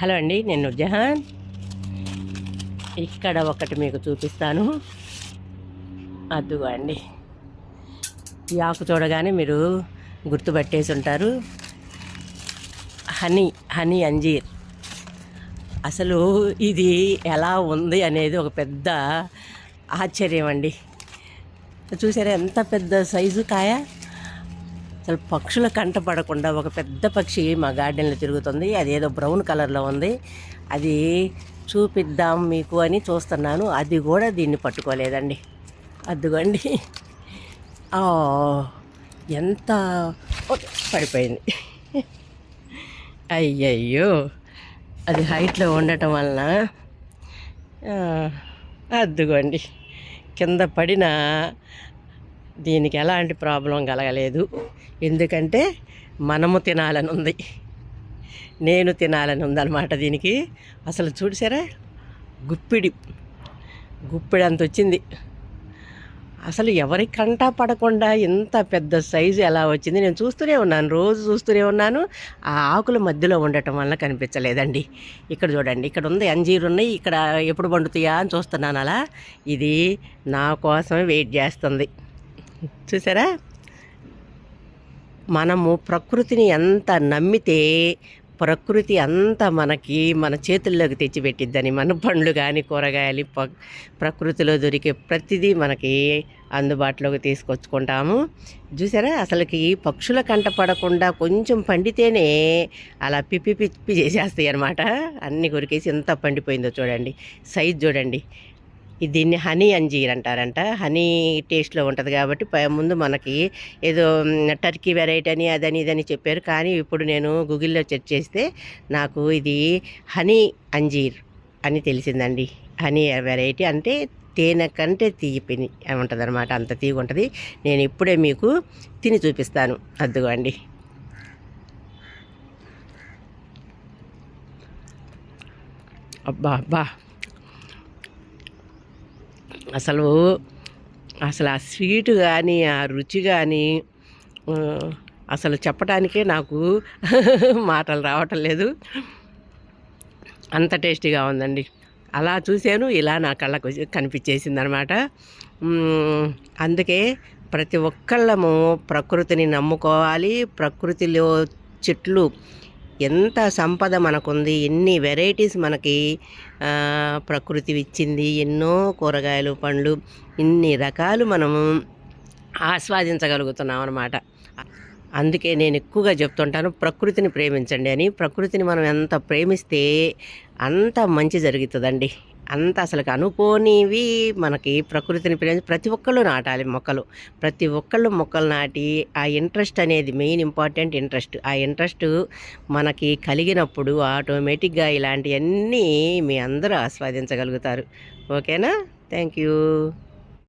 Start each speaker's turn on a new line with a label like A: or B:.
A: Hello అండి నేను జహాన్ ఇక్కడ ఒకటి మీకు చూపిస్తాను. అద్దుగో అండి. ఈ ఆకు చూడగానే మీరు గుర్తుపట్టేసి ఉంటారు. హనీ హనీ అంజీర్. అసలు ఇది ఎలా ఉంది అనేది ఒక పెద్ద ఆశ్చర్యం అండి. చూసారా ఎంత పెద్ద సైజు కాయ? అసలు పక్షుల కంట పడకుండా ఒక పెద్ద పక్షి మా గార్డెన్లో తిరుగుతుంది. అది ఏదో బ్రౌన్ కలర్లో ఉంది. అది చూపిద్దాం మీకు అని చూస్తున్నాను. అది కూడా దీన్ని పట్టుకోలేదండి. అద్దుగండి ఆ, ఎంత పడిపోయింది. అయ్యయ్యో అది హైట్లో ఉండటం వలన అద్దుగోండి కింద పడిన దీనికి ఎలాంటి ప్రాబ్లం కలగలేదు. ఎందుకంటే మనము తినాలని ఉంది నేను తినాలని ఉందన్నమాట దీనికి. అసలు చూసారా గుప్పిడి. గుప్పిడి అంత వచ్చింది. అసలు ఎవరి కంటా పడకుండా ఇంత పెద్ద సైజు ఎలా వచ్చింది? నేను చూస్తూనే ఉన్నాను. రోజు చూస్తూనే ఉన్నాను. ఆ ఆకుల మధ్యలో ఉండటం వల్ల కనిపించలేదండి. ఇక్కడ చూడండి. ఇక్కడ ఉంది అంజీరు ఉన్నాయి. ఇక్కడ ఎప్పుడు పండుతాయా అని చూస్తున్నాను అలా. ఇది నా కోసమే వెయిట్ చేస్తుంది. చూసారా? మనము ప్రకృతిని ఎంత నమ్మితే ప్రకృతి అంతా మనకి మన చేతుల్లోకి తెచ్చిపెట్టిద్దని మన పండ్లు కానీ కూరగాయలు ప ప్రకృతిలో దొరికే ప్రతిదీ మనకి అందుబాటులోకి తీసుకొచ్చుకుంటాము. చూసారా? అసలుకి పక్షుల కంట పడకుండా కొంచెం పండితేనే అలా పిప్పి పిప్పి చేసేస్తాయి అనమాట అన్ని కొరికేసి ఎంత పండిపోయిందో చూడండి. సైజ్ చూడండి. దీన్ని హనీ అంజీర్ అంటారంట. హనీ టేస్ట్లో ఉంటుంది కాబట్టి ముందు మనకి ఏదో టర్కీ వెరైటీ అని అదని ఇదని చెప్పారు. కానీ ఇప్పుడు నేను గూగుల్లో సెర్చ్ చేస్తే నాకు ఇది హనీ అంజీర్ అని తెలిసిందండి. హనీ వెరైటీ అంటే తేనె కంటే తీపిని ఉంటుంది అనమాట అంత తీగ ఉంటుంది నేను ఇప్పుడే మీకు తిని చూపిస్తాను. అద్దుగోండి అబ్బా అబ్బా. అసలు అసలు ఆ స్వీట్ కానీ ఆ రుచి కానీ అసలు చెప్పడానికే నాకు మాటలు రావటం లేదు. అంత టేస్టీగా ఉందండి. అలా చూశాను ఇలా నా కళ్ళకు కనిపించేసింది అనమాట అందుకే ప్రతి ఒక్కళ్ళము ప్రకృతిని నమ్ముకోవాలి. ప్రకృతిలో చెట్లు ఎంత సంపద మనకుంది ఎన్ని వెరైటీస్ మనకి ప్రకృతి ఇచ్చింది ఎన్నో కూరగాయలు పండ్లు ఇన్ని రకాలు మనము ఆస్వాదించగలుగుతున్నాం అనమాట అందుకే నేను ఎక్కువగా చెప్తుంటాను ప్రకృతిని ప్రేమించండి అని. ప్రకృతిని మనం ఎంత ప్రేమిస్తే అంత మంచి జరుగుతుందండి. అంత అసలు అనుకోనివి మనకి ప్రకృతిని ప్రేమించి ప్రతి ఒక్కళ్ళు నాటాలి మొక్కలు. ప్రతి ఒక్కళ్ళు మొక్కలు నాటి ఆ ఇంట్రెస్ట్ అనేది మెయిన్ ఇంపార్టెంట్ ఇంట్రెస్ట్. ఆ ఇంట్రెస్ట్ మనకి కలిగినప్పుడు ఆటోమేటిక్గా ఇలాంటివన్నీ మీ అందరూ ఆస్వాదించగలుగుతారు. ఓకేనా? Thank you